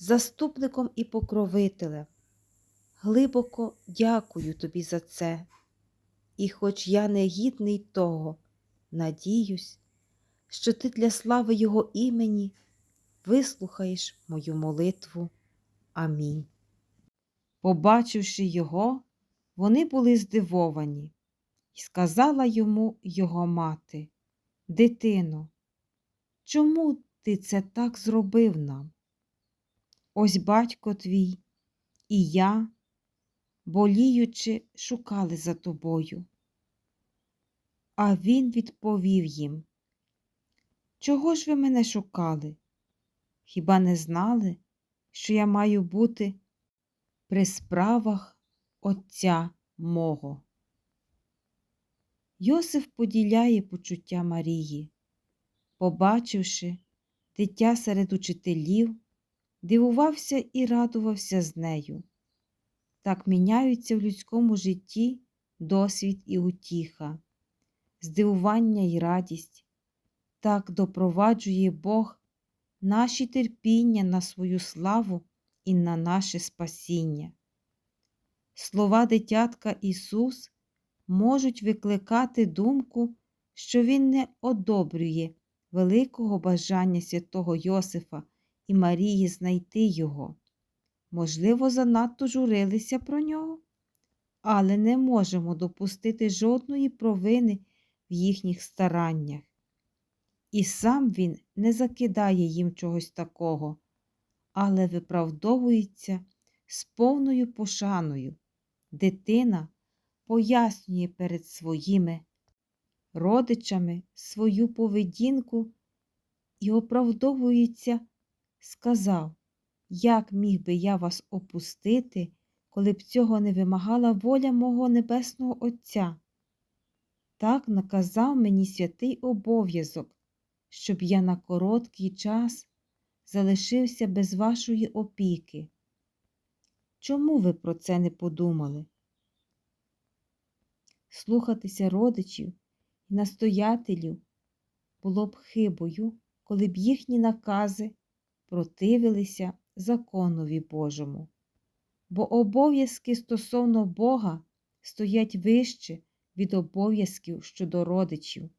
заступником і покровителем. Глибоко дякую тобі за це. І хоч я не гідний того, надіюсь, що ти для слави Його імені вислухаєш мою молитву. Амінь. Побачивши його, вони були здивовані, і сказала йому його мати, Дитино, чому ти це так зробив нам? Ось батько твій і я, боліючи, шукали за тобою. А він відповів їм, Чого ж ви мене шукали? Хіба не знали, що я маю бути при справах Отця мого? Йосиф поділяє почуття Марії, побачивши дитя серед учителів, дивувався і радувався з нею. Так міняються в людському житті досвід і утіха, здивування і радість. Так допроваджує Бог наші терпіння на свою славу і на наше спасіння. Слова дитятка Ісус можуть викликати думку, що Він не одобрює великого бажання святого Йосифа і Марії знайти його. Можливо, занадто журилися про нього, але не можемо допустити жодної провини в їхніх стараннях. І сам він не закидає їм чогось такого, але виправдовується з повною пошаною. Дитина пояснює перед своїми родичами свою поведінку і оправдовується, сказав, як міг би я вас опустити, коли б цього не вимагала воля мого Небесного Отця. Так наказав мені святий обов'язок, щоб я на короткий час залишився без вашої опіки. Чому ви про це не подумали? Слухатися родичів і настоятелів було б хибою, коли б їхні накази противилися законові Божому, бо обов'язки стосовно Бога стоять вище від обов'язків щодо родичів.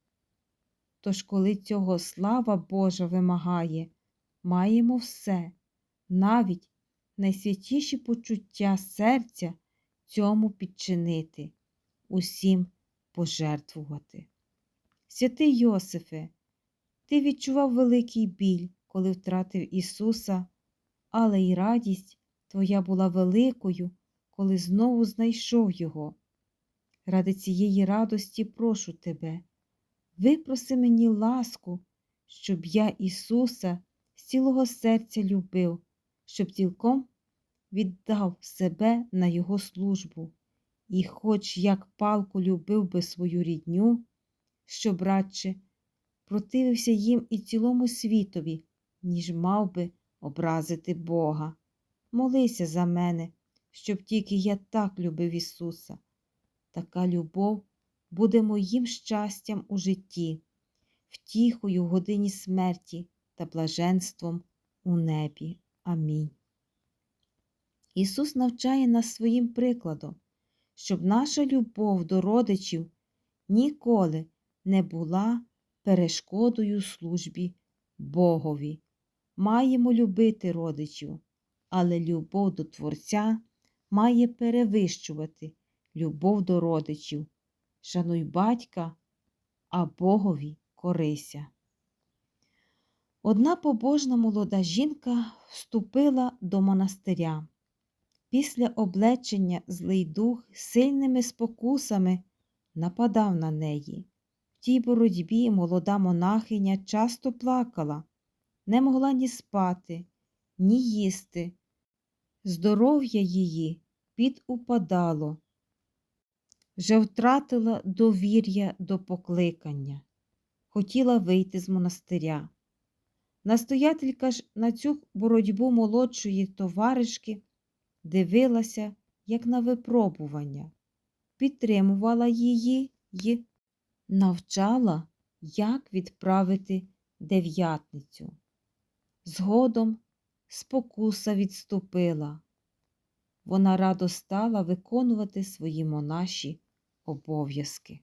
Тож, коли цього слава Божа вимагає, маємо все, навіть найсвятіші почуття серця цьому підчинити, усім пожертвувати. Святий Йосифе, ти відчував великий біль, коли втратив Ісуса, але й радість твоя була великою, коли знову знайшов Його. Ради цієї радості прошу тебе, випроси мені ласку, щоб я Ісуса з цілого серця любив, щоб цілком віддав себе на Його службу, і, хоч як палку любив би свою рідню, щоб радше противився їм і цілому світові, ніж мав би образити Бога. Молися за мене, щоб тільки я так любив Ісуса. Така любов буде моїм щастям у житті, втіхою в годині смерті та блаженством у небі. Амінь. Ісус навчає нас своїм прикладом, щоб наша любов до родичів ніколи не була перешкодою службі Богові. Маємо любити родичів, але любов до Творця має перевищувати любов до родичів. Шануй батька, а Богові корися. Одна побожна молода жінка вступила до монастиря. Після облечення злий дух сильними спокусами нападав на неї. В тій боротьбі молода монахиня часто плакала, не могла ні спати, ні їсти. Здоров'я її підупадало, вже втратила довір'я до покликання, хотіла вийти з монастиря. Настоятелька ж на цю боротьбу молодшої товаришки дивилася, як на випробування, підтримувала її й навчала, як відправити дев'ятницю. Згодом спокуса відступила. Вона радо стала виконувати свої монаші обов'язки.